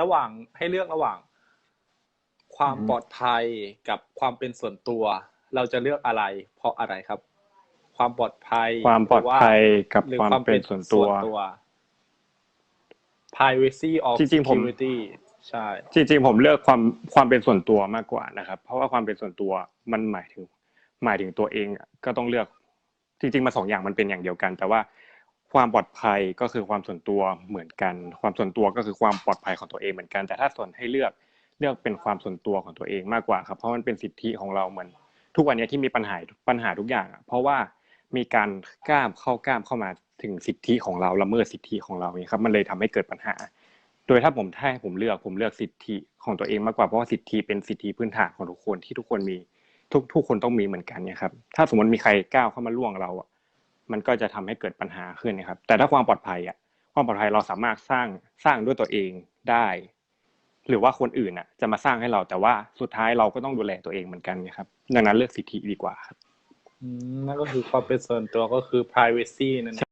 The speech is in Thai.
ระหว่างให้เลือกระหว่าง ความอืมปลอดภัยกับความเป็นส่วนตัว เราจะเลือกอะไร เพราะอะไรครับ ความปลอดภัย ความปลอดภัยกับหรือความเป็นส่วนตัว privacy of จริงๆผม security ใช่จริงๆผมเลือกความความเป็นส่วนตัวมากกว่านะครับ เพราะว่าความเป็นส่วนตัวมันหมายถึง หมายถึงตัวเองอะก็ต้องเลือกจริงๆมาสองอย่างมันเป็นอย่างเดียวกัน แต่ว่า ความปลอดภัยก็คือความส่วนตัวเหมือนกัน ความส่วนตัวก็คือความปลอดภัยของตัวเองเหมือนกัน แต่ถ้าส่วนให้เลือกเลือกเป็นความส่วนตัวของตัวเองมากกว่าครับ เพราะมันเป็นสิทธิของเราเหมือนทุกวันนี้ที่มีปัญหาปัญหาทุกอย่างอะเพราะว่ามีการกล้ามเข้ากล้ามเข้ามาถึงสิทธิของเราละเมิดสิทธิของเราเนี่ยครับมันเลยทำให้เกิดปัญหา โดยถ้าผมถ้าผมเลือกผมเลือกสิทธิของตัวเองมากกว่าเพราะว่าสิทธิเป็นสิทธิพื้นฐานของทุกคนที่ทุกคนมีทุกทุกคนต้องมีเหมือนกันเนี่ยครับถ้าสมมติมีใครก้าวเข้ามาล่วงเราอะ มันก็จะทำให้เกิดปัญหาขึ้นนะครับ แต่ถ้าความปลอดภัยอะความปลอดภัยเราสามารถสร้างสร้างด้วยตัวเองได้ หรือว่าคนอื่นอะ จะมาสร้างให้เราแต่ว่าสุดท้ายเราก็ต้องดูแลตัวเองเหมือนกันนะครับ ดังนั้นเลือกสิทธิดีกว่าครับอืมนั่นก็คือความเป็นส่วนตัวก็คือ privacy นั่นเอง